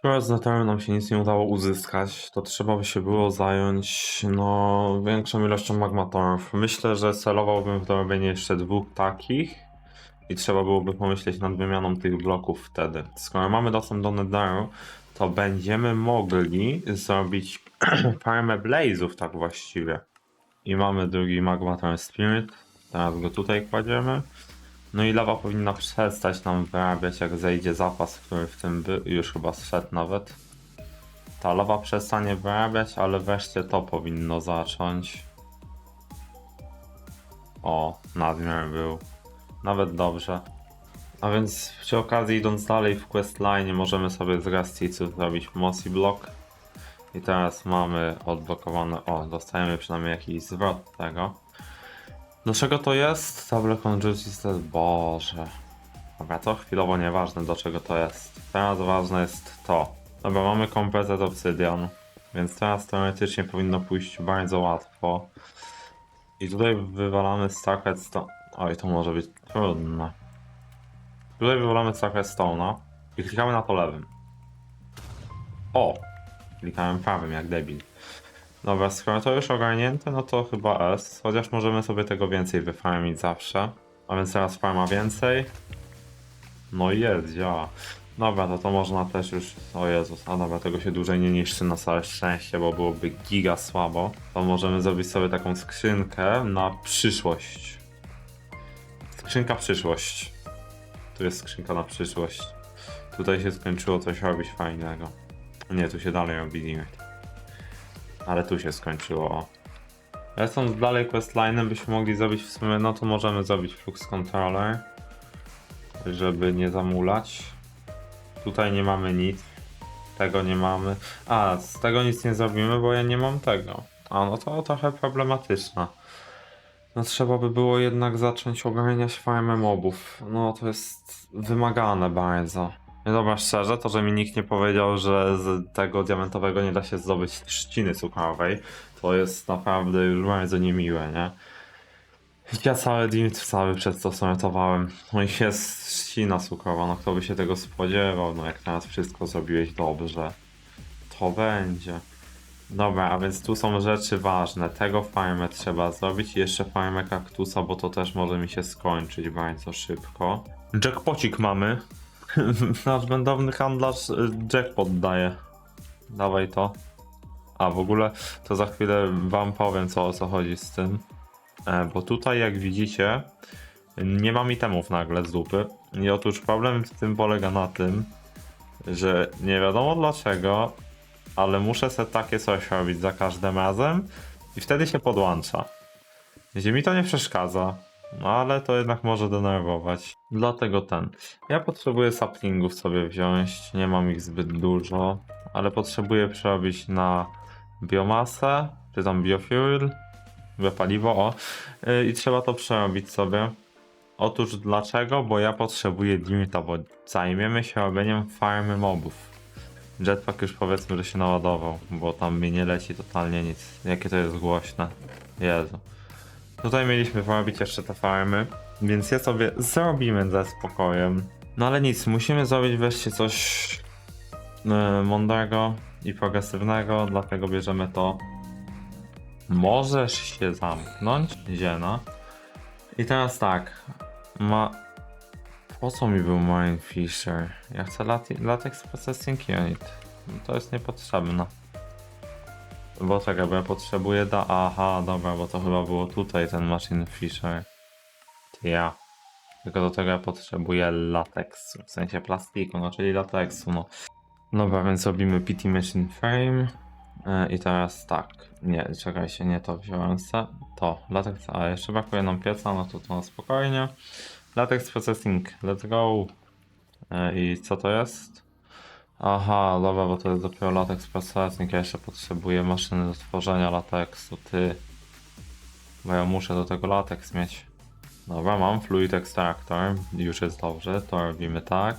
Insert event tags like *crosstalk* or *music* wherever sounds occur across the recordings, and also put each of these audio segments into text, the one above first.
Skoro z Netheru nam się nic nie udało uzyskać, to trzeba by się było zająć no, większą ilością magmatorów. Myślę, że celowałbym w dorobienie jeszcze dwóch takich i trzeba byłoby pomyśleć nad wymianą tych bloków wtedy. Skoro mamy dostęp do Netheru, to będziemy mogli zrobić *clears throat* farmę Blaze'ów tak właściwie. I mamy drugi magmator Spirit, teraz go tutaj kładziemy. No i lawa powinna przestać nam wyrabiać, jak zejdzie zapas, który w tym by... już chyba zszedł nawet. Ta lawa przestanie wyrabiać, ale wreszcie to powinno zacząć. O, nadmiar był. Nawet dobrze. A więc przy okazji idąc dalej w questline możemy sobie z Rasticów zrobić Mossy Block. I teraz mamy odblokowane, o dostajemy przynajmniej jakiś zwrot tego. Do czego to jest? Table Conjuice Boże. Dobra, to chwilowo nieważne do czego to jest. Teraz ważne jest to. Dobra, mamy kompletet Obsidian, więc teraz teoretycznie powinno pójść bardzo łatwo. I tutaj wywalamy Starkred Stone. Oj, to może być trudne. Tutaj wywalamy Starkred Stone'a i klikamy na to lewym. O! Klikałem prawym jak debil. Dobra, skoro to już ogarnięte, no to chyba S. Chociaż możemy sobie tego więcej wyfarmić zawsze. A więc teraz farma więcej. No i jest, działa. Dobra, to to można też już... O Jezus, a dobra, tego się dłużej nie niszczy na całe szczęście, bo byłoby giga słabo. To możemy zrobić sobie taką skrzynkę na przyszłość. Skrzynka przyszłość. Tu jest skrzynka na przyszłość. Tutaj się skończyło coś robić fajnego. Nie, tu się dalej robi. Ale tu się skończyło. Lecąc dalej questline'em byśmy mogli zrobić w sumie, no to możemy zrobić flux controller, żeby nie zamulać. Tutaj nie mamy nic. Tego nie mamy. A, z tego nic nie zrobimy, bo ja nie mam tego. A, no to trochę problematyczne. No trzeba by było jednak zacząć ogarniać farmę mobów. No to jest wymagane bardzo. Dobra, szczerze, to, że mi nikt nie powiedział, że z tego diamentowego nie da się zdobyć trzciny cukrowej, to jest naprawdę już bardzo niemiłe, nie? Ja cały dzień cały przez to sortowałem. No i jest trzcina cukrowa, no kto by się tego spodziewał, no jak teraz wszystko zrobiłeś dobrze. To będzie. Dobra, a więc tu są rzeczy ważne. Tego farmę trzeba zrobić i jeszcze farmę kaktusa, bo to też może mi się skończyć bardzo szybko. Jackpocik mamy. *laughs* Nasz będowny handlarz y, jackpot daje. Dawaj to. A w ogóle to za chwilę wam powiem co o co chodzi z tym. E, bo tutaj jak widzicie nie mam itemów nagle z dupy. I otóż problem z tym polega na tym, że nie wiadomo dlaczego, ale muszę sobie takie coś robić za każdym razem i wtedy się podłącza. Gdzie mi to nie przeszkadza, no ale to jednak może denerwować. Dlatego ten. Ja potrzebuję saplingów sobie wziąć, nie mam ich zbyt dużo, ale potrzebuję przerobić na biomasę, czy tam biofuel, biopaliwo, o. Yy, I trzeba to przerobić sobie. Otóż dlaczego? Bo ja potrzebuję limita, bo zajmiemy się robieniem farmy mobów. Jetpack już powiedzmy, że się naładował, bo tam mi nie leci totalnie nic. Jakie to jest głośne. Jezu. Tutaj mieliśmy porobić jeszcze te farmy, więc je sobie zrobimy ze spokojem. No ale nic, musimy zrobić wreszcie coś yy, mądrego i progresywnego, dlatego bierzemy to. Możesz się zamknąć, Ziena. I teraz tak, ma... Po co mi był Marine Fisher? Ja chcę Latex Processing Unit. To jest niepotrzebne. Bo czekaj, bo ja potrzebuję da... Aha, dobra, bo to chyba było tutaj ten Machine Fisher. Ja. Tylko do tego ja potrzebuję lateksu, w sensie plastiku, no czyli lateksu, no. Dobra, więc robimy PT Machine Frame. E, I teraz tak, nie, czekajcie, nie to wziąłem se. To, latex, a jeszcze brakuje nam pieca, no to to spokojnie. Latex Processing, let's go. E, I co to jest? Aha, dobra, bo to jest dopiero latex processing, ja jeszcze potrzebuję maszyny do tworzenia lateksu, ty. Bo ja muszę do tego lateks mieć. Dobra, mam fluid extractor, już jest dobrze, to robimy tak.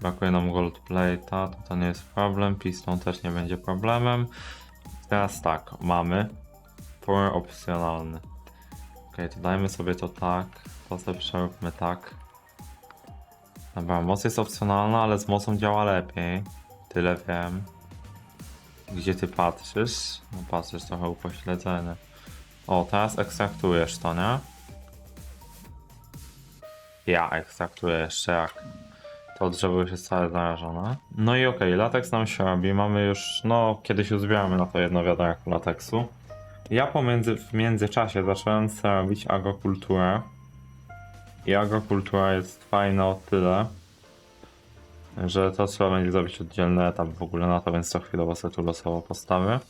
Brakuje nam gold plate'a, to, to nie jest problem, piston też nie będzie problemem. Teraz tak, mamy power opcjonalny. Ok, to dajmy sobie to tak, to sobie przeróbmy tak. Dobra, moc jest opcjonalna, ale z mocą działa lepiej. Tyle wiem. Gdzie ty patrzysz? No patrzysz trochę upośledzony. O, teraz ekstraktujesz to, nie? Ja ekstraktuję jeszcze jak. To drzewo już jest całe zarażone. No i okej, lateks nam się robi. Mamy już, no, kiedyś uzbieramy na to jedno wiaderko lateksu. Ja pomiędzy, w międzyczasie zacząłem robić agrokulturę. I agrokultura jest fajna o tyle, że to trzeba będzie zrobić oddzielny etap w ogóle na to, więc to chwilowo sobie tu losowo postawię.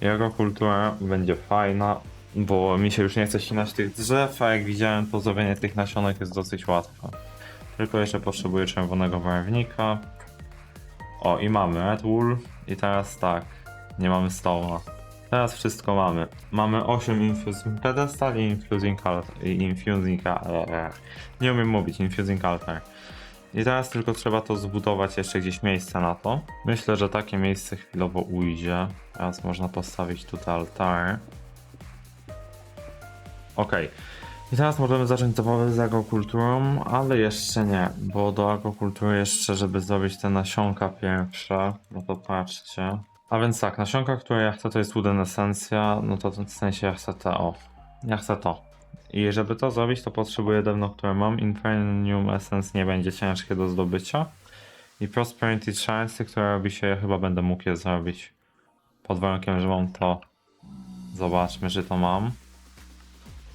I agrokultura będzie fajna, bo mi się już nie chce ścinać tych drzew, a jak widziałem to zrobienie tych nasionek jest dosyć łatwe. Tylko jeszcze potrzebuję czerwonego barwnika. O i mamy Red Wool i teraz tak, nie mamy stoła. Teraz wszystko mamy. Mamy 8 Infusing Pedestal i Infusing Altar. Infusing Altar. Nie umiem mówić, Infusing Altar. I teraz tylko trzeba to zbudować jeszcze gdzieś miejsce na to. Myślę, że takie miejsce chwilowo ujdzie. Teraz można postawić tutaj altary. Okej. I teraz możemy zacząć zabawę z agrokulturą, ale jeszcze nie, bo do agrokultury jeszcze, żeby zrobić te nasionka pierwsze, no to patrzcie. A więc tak, nasionka, które ja chcę, to jest wooden esencja, no to w sensie ja chcę te, o, ja chcę to. I żeby to zrobić, to potrzebuję drewno, które mam. Infernium Essence nie będzie ciężkie do zdobycia. I Prosperity Chance, które robi się, ja chyba będę mógł je zrobić. Pod warunkiem, że mam to. Zobaczmy, czy to mam.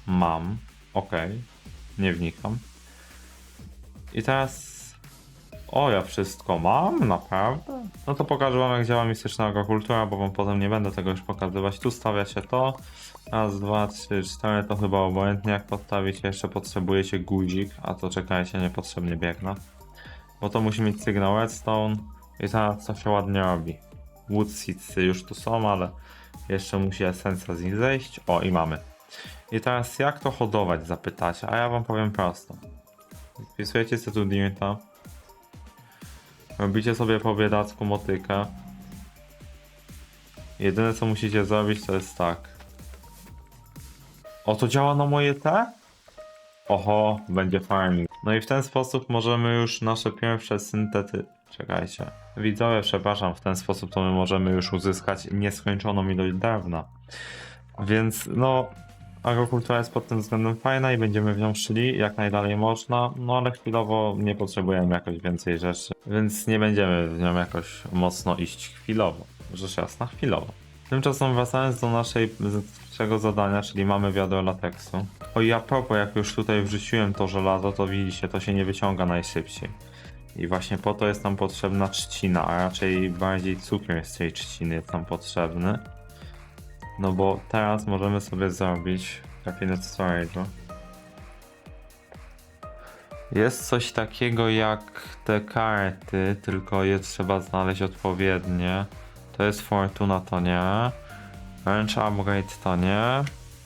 Mam. Okej. Nie wnikam. I teraz... O, ja wszystko mam? Naprawdę? No to pokażę wam jak działa mistyczna agrokultura, bo wam potem nie będę tego już pokazywać. Tu stawia się to. Raz, dwa, trzy, cztery, to chyba obojętnie jak postawicie. Jeszcze potrzebujecie guzik, a to czekajcie, niepotrzebnie biegnę. Bo to musi mieć sygnał redstone i teraz co się ładnie robi. Wood już tu są, ale jeszcze musi esencja z nich zejść. O, i mamy. I teraz jak to hodować, zapytacie, a ja wam powiem prosto. Wpisujecie sobie tu limita. Robicie sobie po biedacku motykę. Jedyne co musicie zrobić to jest tak. O, to działa na moje te? Oho, będzie farming. No i w ten sposób możemy już nasze pierwsze syntety... Czekajcie. Widzowie, przepraszam, w ten sposób to my możemy już uzyskać nieskończoną ilość drewna. Więc no, agrokultura jest pod tym względem fajna i będziemy w nią szli jak najdalej można, no ale chwilowo nie potrzebujemy jakoś więcej rzeczy, więc nie będziemy w nią jakoś mocno iść chwilowo, rzecz jasna, chwilowo. Tymczasem wracając do naszego zadania, czyli mamy wiadro lateksu. O i a propos, jak już tutaj wrzuciłem to żelazo, to widzicie, to się nie wyciąga najszybciej. I właśnie po to jest nam potrzebna trzcina, a raczej bardziej cukier z tej trzciny jest nam potrzebny. No bo teraz możemy sobie zrobić cabinet storage'u. Jest coś takiego jak te karty, tylko je trzeba znaleźć odpowiednie. To jest Fortuna, to nie. Wrench Upgrade to nie.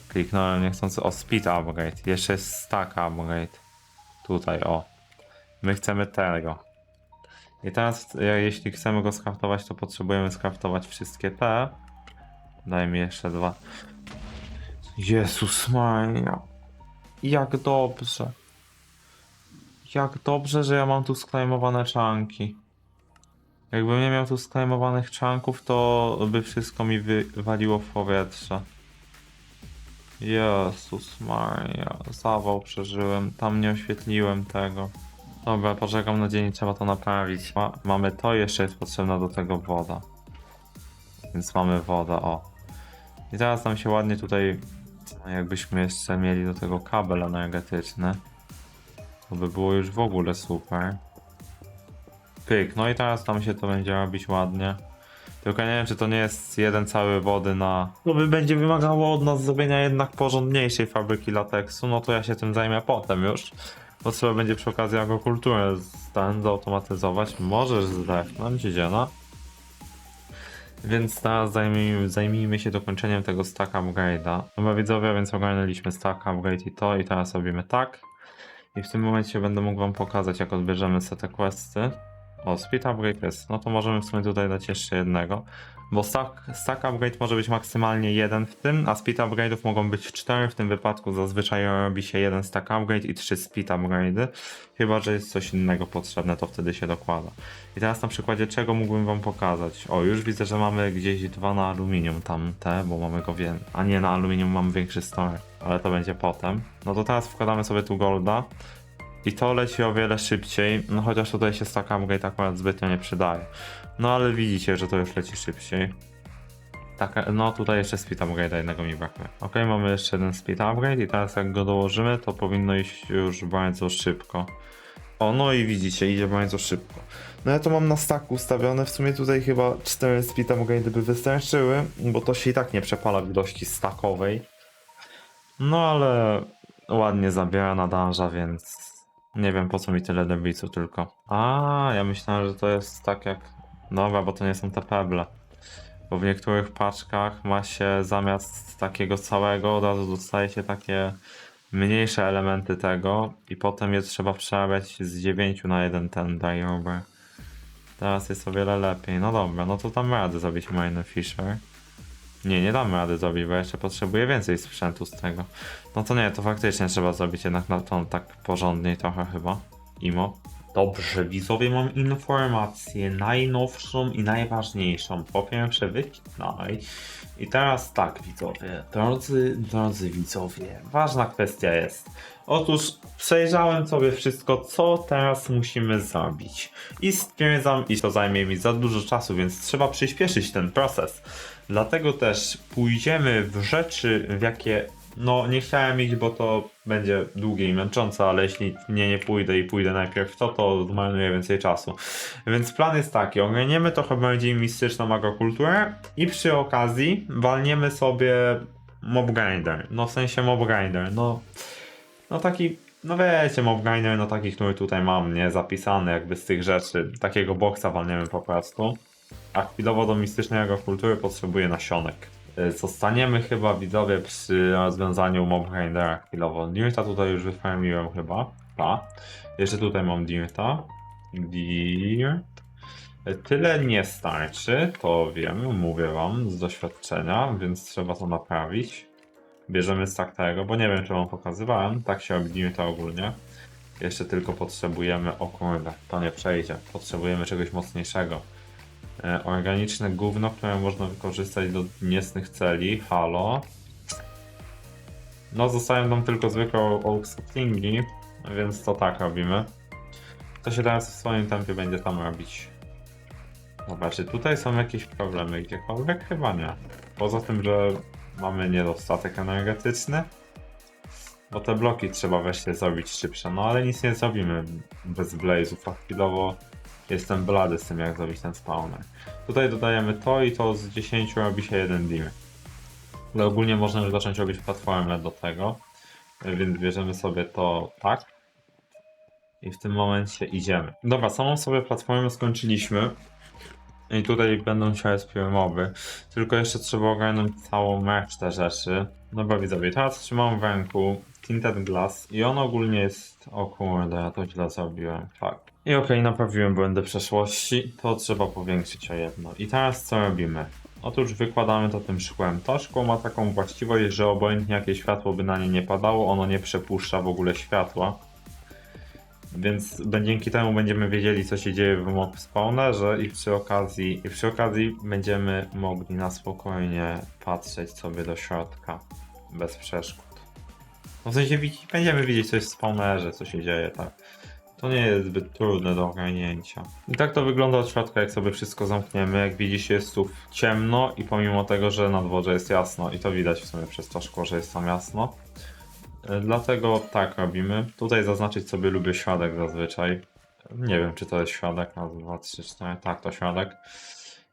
Kliknąłem niechcący. O, Speed Upgrade. Jeszcze jest Stack Upgrade. Tutaj, o. My chcemy tego. I teraz, e, jeśli chcemy go skraftować, to potrzebujemy skraftować wszystkie te. Daj mi jeszcze dwa. Jezus Maria. Jak dobrze. Jak dobrze, że ja mam tu sklejmowane czanki. Jakbym nie miał tu sklejmowanych czanków, to by wszystko mi wywaliło w powietrze. Jezus Maria, zawał przeżyłem, tam nie oświetliłem tego. Dobra, poczekam na dzień trzeba to naprawić. Ma, mamy to, jeszcze jest potrzebna do tego woda. Więc mamy wodę, o. I teraz nam się ładnie tutaj, no jakbyśmy jeszcze mieli do tego kabel energetyczny, to by było już w ogóle super. Pyk, no i teraz tam się to będzie robić ładnie. Tylko nie wiem, czy to nie jest jeden cały wody na... To by będzie wymagało od nas zrobienia jednak porządniejszej fabryki lateksu, no to ja się tym zajmę potem już. Bo trzeba będzie przy okazji agrokulturę ten zautomatyzować. Możesz zdechnąć, dziena. Więc teraz zajmijmy, zajmijmy się dokończeniem tego stack upgrade'a. Dobra widzowie, więc ogarnęliśmy stack upgrade i to i teraz robimy tak. I w tym momencie będę mógł wam pokazać jak odbierzemy sobie te questy. O, speed upgrade jest. No to możemy w sumie tutaj dać jeszcze jednego. Bo stack, stack upgrade może być maksymalnie jeden w tym, a speed upgrade'ów mogą być cztery. W tym wypadku zazwyczaj robi się jeden stack upgrade i trzy speed upgrade'y. Chyba, że jest coś innego potrzebne, to wtedy się dokłada. I teraz na przykładzie czego mógłbym wam pokazać? O, już widzę, że mamy gdzieś dwa na aluminium tam te, bo mamy go więcej. A nie, na aluminium mamy większy store, ale to będzie potem. No to teraz wkładamy sobie tu golda. I to leci o wiele szybciej, no chociaż tutaj się stack upgrade akurat zbytnio nie przydaje. No ale widzicie, że to już leci szybciej. Tak, no tutaj jeszcze speed upgrade jednego mi brakuje. Ok, mamy jeszcze jeden speed upgrade i teraz jak go dołożymy, to powinno iść już bardzo szybko. O, no i widzicie, idzie bardzo szybko. No ja to mam na stack ustawione, w sumie tutaj chyba 4 speed upgrade by wystarczyły, bo to się i tak nie przepala w ilości stackowej. No ale ładnie zabiera na danża, więc nie wiem po co mi tyle debiców tylko. A, ja myślałem, że to jest tak jak... Dobra, bo to nie są te peble. Bo w niektórych paczkach ma się zamiast takiego całego od razu dostaje się takie mniejsze elementy tego i potem je trzeba przerabiać z 9 na jeden ten over. Teraz jest o wiele lepiej. No dobra, no to damy radę zrobić Mine Fisher. Nie, nie damy rady zrobić, bo jeszcze potrzebuję więcej sprzętu z tego. No to nie, to faktycznie trzeba zrobić jednak na tą tak porządniej trochę chyba. Imo. Dobrze, widzowie, mam informację najnowszą i najważniejszą. Po pierwsze, wycinaj. I teraz tak, widzowie, drodzy, drodzy widzowie, ważna kwestia jest. Otóż przejrzałem sobie wszystko, co teraz musimy zrobić. I stwierdzam, iż to zajmie mi za dużo czasu, więc trzeba przyspieszyć ten proces. Dlatego też pójdziemy w rzeczy, w jakie no nie chciałem iść, bo to będzie długie i męczące, ale jeśli nie, nie pójdę i pójdę najpierw w to, to zmarnuję więcej czasu. Więc plan jest taki, ogarniemy trochę bardziej mistyczną agrokulturę i przy okazji walniemy sobie mob grinder. No w sensie mob grinder, no, no taki, no wiecie, mob no taki, który tutaj mam, nie, zapisany jakby z tych rzeczy. Takiego boksa walniemy po prostu. A chwilowo do mistycznej agrokultury potrzebuję nasionek. Y, Zostaniemy chyba widzowie przy rozwiązaniu mob grindera chwilowo. Dirta tutaj już wyfarmiłem chyba. Pa. Jeszcze tutaj mam Dirta. Dir. Y, Tyle nie starczy, to wiem, mówię wam z doświadczenia, więc trzeba to naprawić. Bierzemy stack tego, bo nie wiem czy wam pokazywałem, tak się robi Dirta ogólnie. Jeszcze tylko potrzebujemy, o kurde, to nie przejdzie. Potrzebujemy czegoś mocniejszego. E, organiczne gówno, które można wykorzystać do niecnych celi. Halo. No, zostają nam tylko zwykłe oak saplingi, więc to tak robimy. To się teraz w swoim tempie będzie tam robić. Dobra, tutaj są jakieś problemy gdziekolwiek? Chyba nie. Poza tym, że mamy niedostatek energetyczny. Bo te bloki trzeba wreszcie zrobić szybsze, no ale nic nie zrobimy bez blazów, a chwilowo jestem blady z tym jak zrobić ten spawner. Tutaj dodajemy to i to z 10 robi się jeden dim. Ale ogólnie można już zacząć robić platformę do tego, więc bierzemy sobie to tak. I w tym momencie idziemy. Dobra, samą sobie platformę skończyliśmy. I tutaj będą się respiły moby. Tylko jeszcze trzeba ogarnąć całą resztę rzeczy. Dobra widzowie, teraz trzymam w ręku Tinted Glass i on ogólnie jest... O kurde, ja to źle zrobiłem, tak. I okej, naprawiłem błędy przeszłości, to trzeba powiększyć o jedno. I teraz co robimy? Otóż wykładamy to tym szkłem. To szkło ma taką właściwość, że obojętnie jakie światło by na nie nie padało, ono nie przepuszcza w ogóle światła. Więc dzięki temu będziemy wiedzieli, co się dzieje w mob spawnerze i przy okazji, i przy okazji będziemy mogli na spokojnie patrzeć sobie do środka bez przeszkód. No w sensie będziemy widzieć coś w spawnerze, co się dzieje, tak. To nie jest zbyt trudne do ogarnięcia. I tak to wygląda od środka, jak sobie wszystko zamkniemy. Jak widzicie, jest tu ciemno i pomimo tego, że na dworze jest jasno i to widać w sumie przez to szkło, że jest tam jasno. E, Dlatego tak robimy. Tutaj zaznaczyć sobie lubię świadek zazwyczaj. Nie wiem, czy to jest świadek. Raz, dwa, trzy, cztery. Tak, to świadek.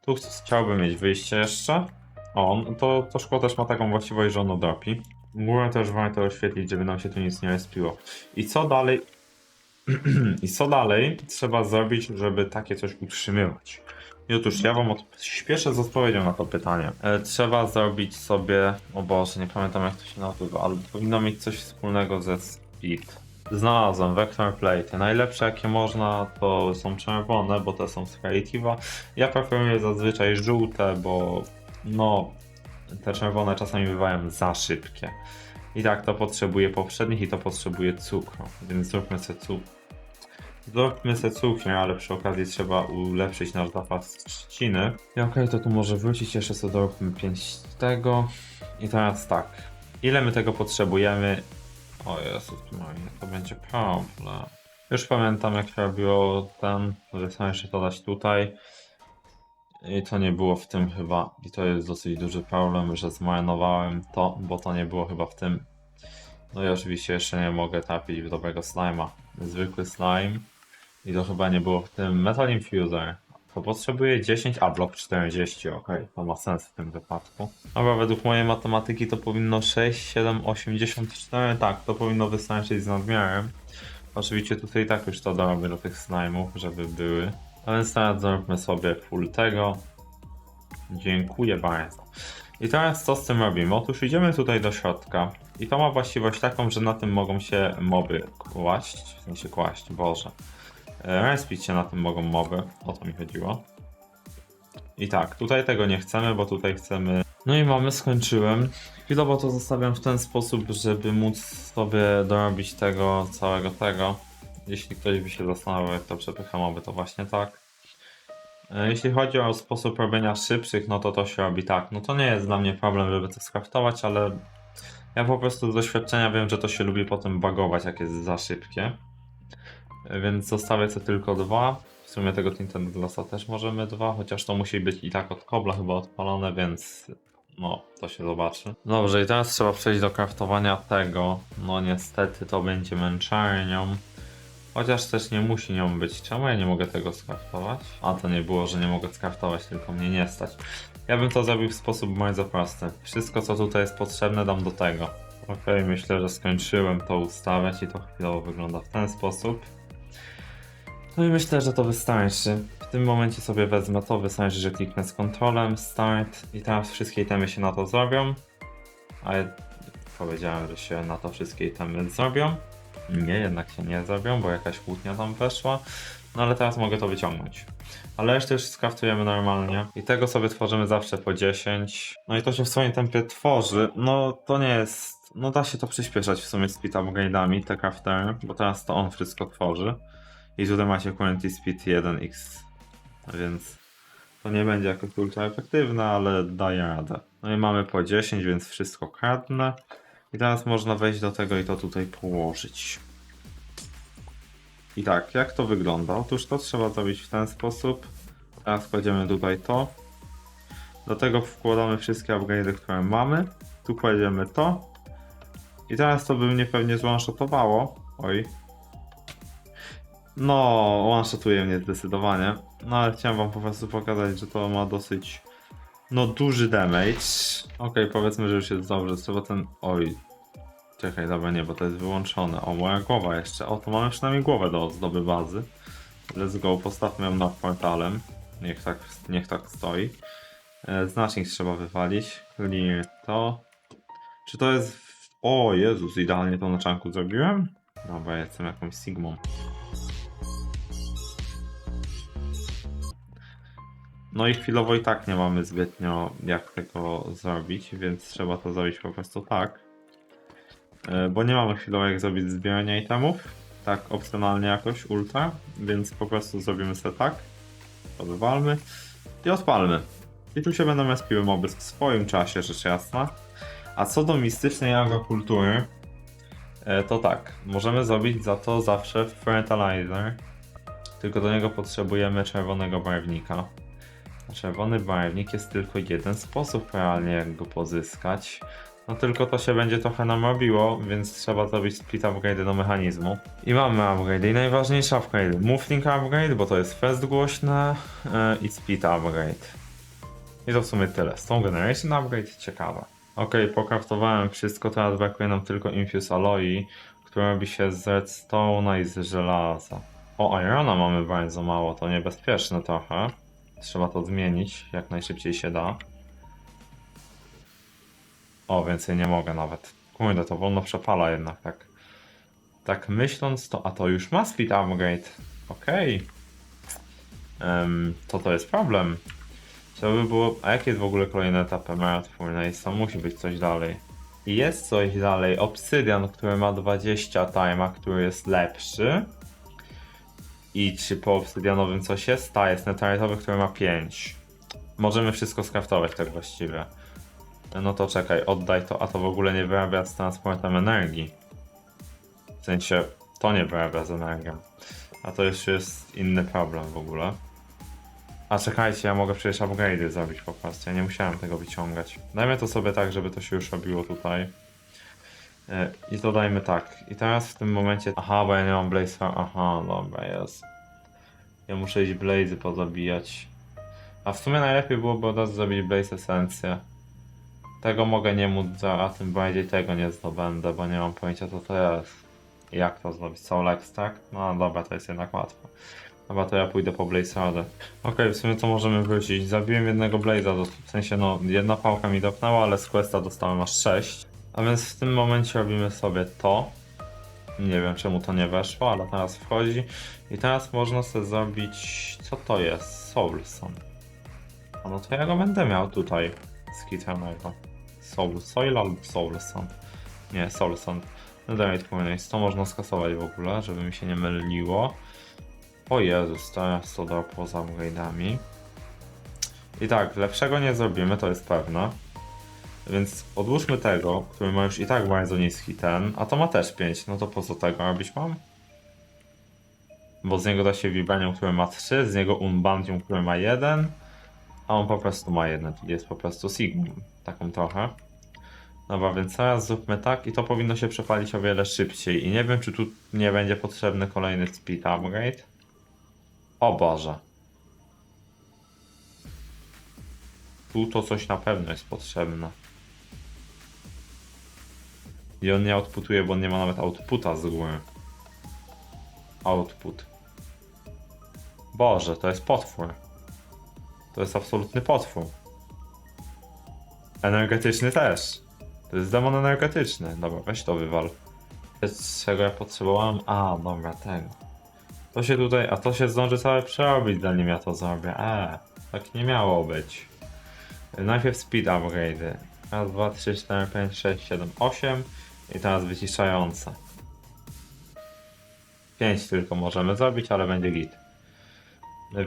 Tu ch- chciałbym mieć wyjście jeszcze. O, to, to szkło też ma taką właściwość, że ono dropi. Górę też warto oświetlić, żeby nam się tu nic nie respiło. I co dalej? *clears throat* I co dalej trzeba zrobić, żeby takie coś utrzymywać? I otóż ja wam od... śpieszę z odpowiedzią na to pytanie. E, trzeba zrobić sobie, o Boże, nie pamiętam jak to się nazywa, ale powinno mieć coś wspólnego ze speed. Znalazłem Vector Plate. Najlepsze jakie można to są czerwone, bo te są z Creative'a. Ja preferuję zazwyczaj żółte, bo no te czerwone czasami bywają za szybkie. I tak to potrzebuje poprzednich i to potrzebuje cukru, więc zróbmy sobie cukru. Zróbmy sobie cukier, ale przy okazji trzeba ulepszyć nasz zapas trzciny. I okej, to tu może wrócić, jeszcze sobie doróbmy 5 tego. I teraz tak, ile my tego potrzebujemy? O Jezus, i to będzie problem. Już pamiętam jak robiło ten, że chcę jeszcze to dać tutaj. I to nie było w tym chyba. I to jest dosyć duży problem, że zmarnowałem to, bo to nie było chyba w tym. No i oczywiście jeszcze nie mogę trafić w dobrego slima. Zwykły slime. I to chyba nie było w tym. Metal Infuser. To potrzebuje 10, a blok 40, ok, to ma sens w tym wypadku. Dobra, według mojej matematyki to powinno 6, 7, 84, tak, to powinno wystarczyć z nadmiarem. Oczywiście tutaj tak już to dorobię do tych slime'ów, żeby były. A więc teraz zróbmy sobie full tego. Dziękuję bardzo. I teraz co z tym robimy? Otóż idziemy tutaj do środka i to ma właściwość taką, że na tym mogą się moby kłaść, w sensie kłaść, boże. E, Respić się na tym mogą moby, o to mi chodziło. I tak, tutaj tego nie chcemy, bo tutaj chcemy... No i mamy, skończyłem. Chwilowo to zostawiam w ten sposób, żeby móc sobie dorobić tego, całego tego. Jeśli ktoś by się zastanawiał, jak to przepycha moby, to właśnie tak. E, Jeśli chodzi o sposób robienia szybszych, no to to się robi tak. No to nie jest dla mnie problem, żeby to skraftować, ale ja po prostu z doświadczenia wiem, że to się lubi potem bagować, jak jest za szybkie. E, Więc zostawię sobie tylko dwa. W sumie tego Tinted Glassa też możemy dwa, chociaż to musi być i tak od kobla chyba odpalone, więc no, to się zobaczy. Dobrze, i teraz trzeba przejść do kraftowania tego. No niestety to będzie męczarnią. Chociaż też nie musi nią być. Czemu ja nie mogę tego skraftować? A to nie było, że nie mogę skraftować, tylko mnie nie stać. Ja bym to zrobił w sposób bardzo prosty. Wszystko co tutaj jest potrzebne dam do tego. Okej, myślę, że skończyłem to ustawiać i to chwilowo wygląda w ten sposób. No i myślę, że to wystarczy. W tym momencie sobie wezmę to, wystarczy, że kliknę z kontrolem, start i teraz wszystkie itemy się na to zrobią. A ja powiedziałem, że się na to wszystkie itemy zrobią. Nie, jednak się nie zrobią, bo jakaś kłótnia tam weszła. No ale teraz mogę to wyciągnąć. Ale resztę już skraftujemy normalnie. I tego sobie tworzymy zawsze po 10. No i to się w swoim tempie tworzy. No to nie jest... No da się to przyspieszać w sumie speed upgrade'ami, te craftery, bo teraz to on wszystko tworzy. I tutaj macie quality speed 1x. Więc to nie będzie jakoś ultra efektywne, ale daje radę. No i mamy po 10, więc wszystko kradnę. I teraz można wejść do tego i to tutaj położyć. I tak, jak to wygląda? Otóż to trzeba zrobić w ten sposób. Teraz kładziemy tutaj to. Do tego wkładamy wszystkie upgrade'y, które mamy. Tu kładziemy to. I teraz to by mnie pewnie zone-shotowało. Oj. No, one-shotuje mnie zdecydowanie. No ale chciałem wam po prostu pokazać, że to ma dosyć no duży damage. Okej, powiedzmy, że już jest dobrze. Trzeba ten... Oj. Czekaj, dobra, nie, bo to jest wyłączone. O, moja głowa jeszcze. O, to mamy przynajmniej głowę do ozdoby bazy. Let's go, postawmy ją nad portalem. Niech tak, niech tak stoi. E, Znacznik trzeba wywalić. Clear to. Czy to jest... O, Jezus, idealnie to na czanku zrobiłem? Dobra, ja jestem jakąś Sigmą. No i chwilowo i tak nie mamy zbytnio jak tego zrobić, więc trzeba to zrobić po prostu tak. E, Bo nie mamy chwilowo jak zrobić zbierania itemów, tak opcjonalnie jakoś ultra, więc po prostu zrobimy sobie tak. To i odpalmy. I tu się będą respiły moby w swoim czasie, rzecz jasna. A co do mistycznej agrokultury, e, to tak, możemy zrobić za to zawsze fertilizer, tylko do niego potrzebujemy czerwonego barwnika. Czerwony barwnik jest tylko jeden sposób realnie jak go pozyskać. No tylko to się będzie trochę nam więc trzeba zrobić split upgrade do mechanizmu. I mamy upgrade. I najważniejszy upgrade. Moving upgrade, bo to jest fest głośne yy, i speed upgrade. I to w sumie tyle. Stone Generation upgrade ciekawe. Ok, pokraftowałem wszystko, teraz brakuje nam tylko Infuse Alloy, które robi się z redstone'a i z żelaza. O, Irona mamy bardzo mało, to niebezpieczne trochę. Trzeba to zmienić jak najszybciej się da. O, więcej nie mogę nawet. Kurde, to wolno przepala jednak tak. tak myśląc, to a to już ma speed upgrade. Okej. Em, to to jest problem. Trzeba by było. A jaki jest w ogóle kolejny etap Emerald? To musi być coś dalej. I Jest coś dalej. Obsydian, który ma 20 time'a, który jest lepszy. I czy po obsydianowym coś jest? Ta jest netaritowy, który ma 5. Możemy wszystko skraftować tak właściwie. No to czekaj, oddaj to, a to w ogóle nie wyrabia z transportem energii. W sensie, to nie wyrabia z energią. A to już jest inny problem w ogóle. A czekajcie, ja mogę przecież upgrade'y zrobić po prostu, ja nie musiałem tego wyciągać. Dajmy to sobie tak, żeby to się już robiło tutaj. E, I to dajmy tak. I teraz w tym momencie... Aha, bo ja nie mam Blaze Farm. Aha, dobra, jest. Ja muszę iść Blaze'y pozabijać. A w sumie najlepiej byłoby od razu zrobić Blaze Esencję. Tego mogę nie móc, a tym bardziej tego nie zdobędę, bo nie mam pojęcia co to jest. Jak to zrobić? Soul Extract? No dobra, to jest jednak łatwo. Dobra, to ja pójdę po Blaze Radę. Okej, w sumie to możemy wrócić. Zabiłem jednego Blaze'a, dos- w sensie no, jedna pałka mi dopnęła, ale z Questa dostałem aż 6. A więc w tym momencie robimy sobie to. Nie wiem czemu to nie weszło, ale teraz wchodzi. I teraz można sobie zrobić... Co to jest? Soulson. No to ja go będę miał tutaj. Skitanego. Soul Soil albo Soulson. Nie, Soulson. Netherite Furnace. To można skasować w ogóle, żeby mi się nie myliło. O Jezus, teraz to do poza upgrade'ami. I tak, lepszego nie zrobimy, to jest pewne. Więc odłóżmy tego, który ma już i tak bardzo niski ten, a to ma też 5, no to po co tego robić mam? Bo z niego da się Vibranium, który ma 3, z niego Unbandium, który ma 1, a on po prostu ma 1, czyli jest po prostu Sigmum, taką trochę. Dobra, więc teraz zróbmy tak i to powinno się przepalić o wiele szybciej i nie wiem, czy tu nie będzie potrzebny kolejny speed upgrade. O Boże. Tu to coś na pewno jest potrzebne. I on nie outputuje, bo on nie ma nawet outputa z góry. Output. Boże, to jest potwór. To jest absolutny potwór. Energetyczny też. To jest demon energetyczny. Dobra, weź to wywal. Z czego ja potrzebowałem? A, dobra, tego. To się tutaj, a to się zdąży całe przerobić zanim ja to zrobię. Eee, tak nie miało być. Najpierw speed upgrade. Raz, dwa, trzy, cztery, pięć, sześć, siedem, osiem. I teraz wyciszające. 5 tylko możemy zrobić, ale będzie git.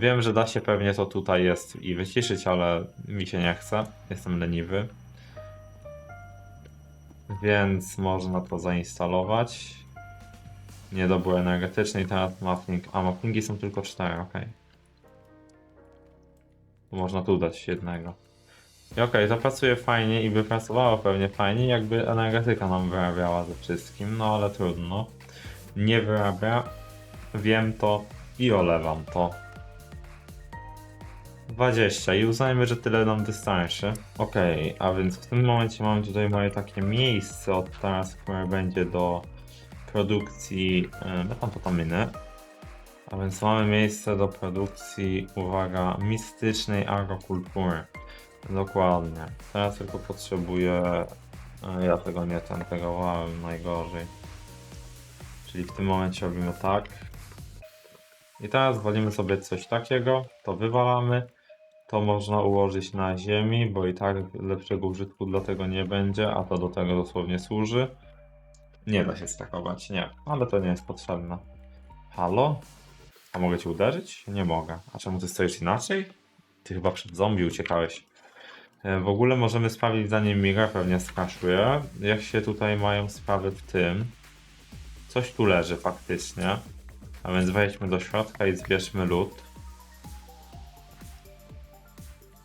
Wiem, że da się pewnie to tutaj jest i wyciszyć, ale mi się nie chce. Jestem leniwy. Więc można to zainstalować. Niedobór energetyczny i teraz mapping. A mappingi są tylko 4, ok. Można tu dać jednego. I okej, to pracuje fajnie i by pracowało pewnie fajnie, jakby energetyka nam wyrabiała ze wszystkim, no ale trudno. Nie wyrabia, wiem to i olewam to. 20 i uznajmy, że tyle nam wystarczy. Okej, a więc w tym momencie mam tutaj moje takie miejsce od teraz, które będzie do produkcji e, metamfetaminy. A więc mamy miejsce do produkcji, uwaga, mistycznej agrokultury. Dokładnie. Teraz tylko potrzebuję. e, Ja tego nie ten, tego najgorzej. Czyli w tym momencie robimy tak. I teraz walimy sobie coś takiego, to wywalamy. To można ułożyć na ziemi, bo i tak lepszego użytku dla tego nie będzie, a to do tego dosłownie służy. Nie da się stakować, nie, ale to nie jest potrzebne. Halo? A mogę cię uderzyć? Nie mogę. A czemu ty stoisz inaczej? Ty chyba przed zombie uciekałeś. E, W ogóle możemy sprawdzić, zanim Miga pewnie skaszuje, jak się tutaj mają sprawy w tym. Coś tu leży faktycznie. A więc wejdźmy do środka i zbierzmy lód.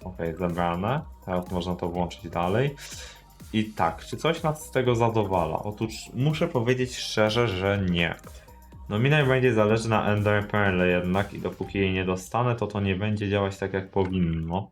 Ok, zebrane. Teraz można to włączyć dalej. I tak, czy coś nas z tego zadowala? Otóż muszę powiedzieć szczerze, że nie. No mi najbardziej zależy na Ender Pearl jednak i dopóki jej nie dostanę, to to nie będzie działać tak jak powinno.